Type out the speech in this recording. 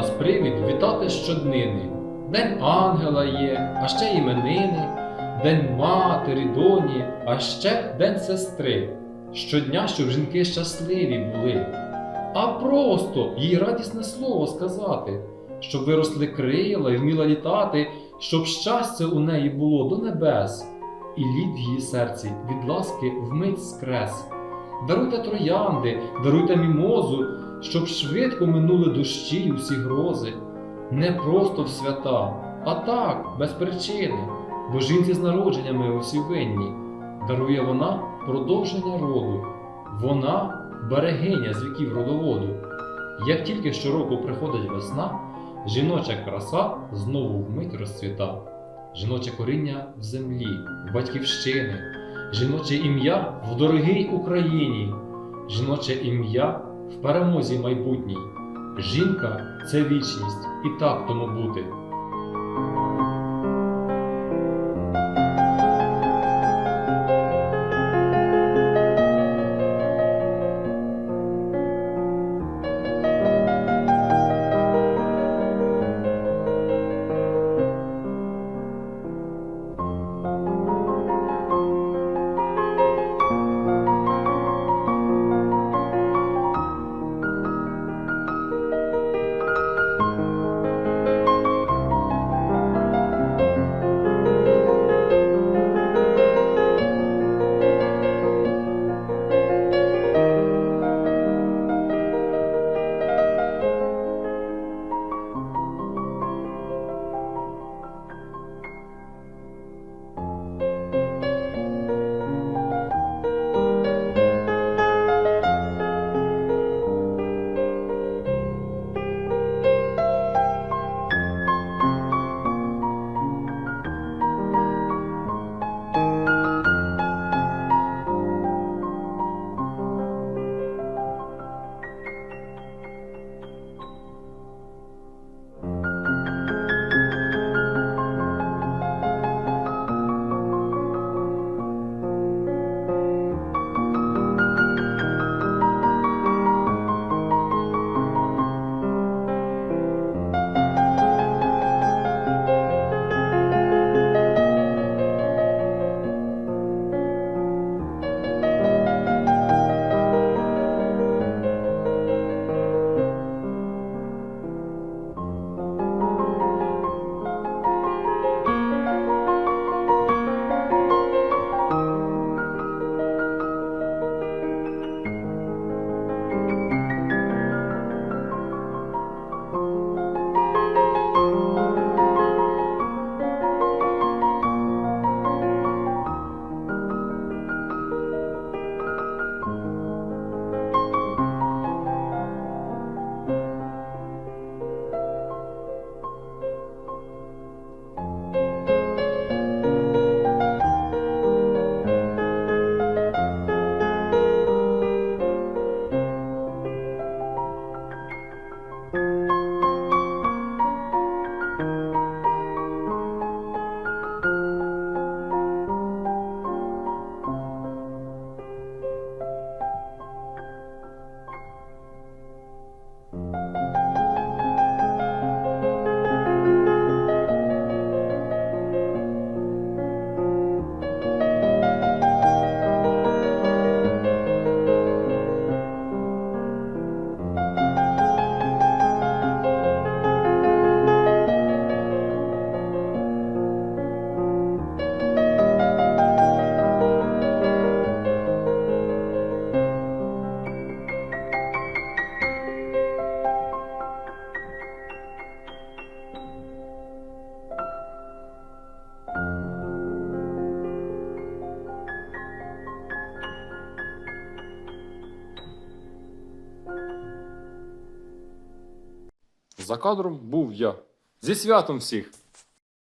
Нас привід вітати щоднини. День ангела є, а ще іменини, День матері, доні, а ще День сестри. Щодня, щоб жінки щасливі були. А просто їй радісне слово сказати, щоб виросли крила і вміла літати, щоб щастя у неї було до небес, і лід в її серці від ласки вмить скрес. Даруйте троянди, даруйте мімозу, щоб швидко минули дощі й усі грози. Не просто в свята, а так, без причини, бо жінці з народженнями усі винні. Дарує вона продовження роду, вона берегиня з віків родоводу. Як тільки щороку приходить весна, жіноча краса знову вмить розцвіта. Жіноче коріння в землі, в батьківщини, жіноче ім'я в дорогій Україні, жіноче ім'я в перемозі майбутній. Жінка це вічність, і так тому бути. За кадром був я. Зі святом всіх!